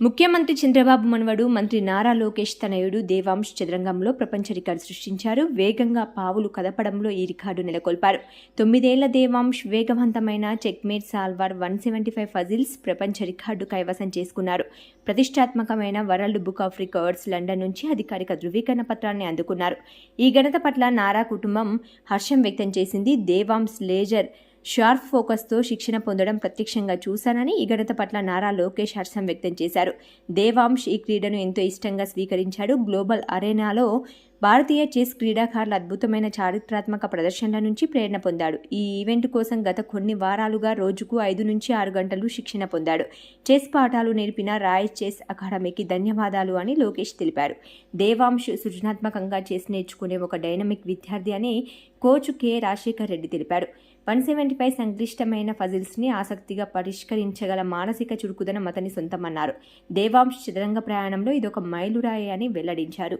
ముఖ్యమంత్రి చంద్రబాబు మనవడు మంత్రి నారా లోకేష్ తనయుడు దేవాంశ్ చదరంగంలో ప్రపంచ రికార్డు సృష్టించారు. వేగంగా పావులు కదపడంలో ఈ రికార్డు నెలకొల్పారు. తొమ్మిదేళ్ళ దేవాంశ్ వేగవంతమైన checkmate solver one seventy five puzzles ప్రపంచ రికార్డు కైవసం చేసుకున్నారు. ప్రతిష్టాత్మకమైన world book of records London నుంచి అధికారిక ధృవీకరణ పత్రాన్ని అందుకున్నారు. ఈ ఘనత పట్ల నారా కుటుంబం హర్షం వ్యక్తం చేసింది. దేవాంశ్ లేజర్ షార్ప్ ఫోకస్తో శిక్షణ పొందడం ప్రత్యక్షంగా చూశానని ఈ ఘనత పట్ల నారా లోకేష్ హర్షం వ్యక్తం చేశారు. దేవాంశ్ ఈ క్రీడను ఎంతో ఇష్టంగా స్వీకరించాడు. గ్లోబల్ అరేనాలో భారతీయ చెస్ క్రీడాకారుల అద్భుతమైన చారిత్రాత్మక ప్రదర్శనల నుంచి ప్రేరణ పొందాడు. ఈ ఈవెంట్ కోసం గత కొన్ని వారాలుగా రోజుకు ఐదు నుంచి ఆరు గంటలు శిక్షణ పొందాడు. చెస్ పాఠాలు నేర్పిన రాయ్ చెస్ అకాడమీకి ధన్యవాదాలు అని లోకేష్ తెలిపారు. దేవాంశ్ సృజనాత్మకంగా చెస్ నేర్చుకునే ఒక డైనమిక్ విద్యార్థి అని కోచ్ కె. రాజశేఖర్ రెడ్డి తెలిపారు. వన్ సెవెంటీ ఫైవ్ సంక్లిష్టమైన ఫజిల్స్ని ఆసక్తిగా పరిష్కరించగల మానసిక చురుకుదనం అతని సొంతమన్నారు. దేవాంశ్ చదరంగ ప్రయాణంలో ఇదొక మైలురాయి అని వెల్లడించారు.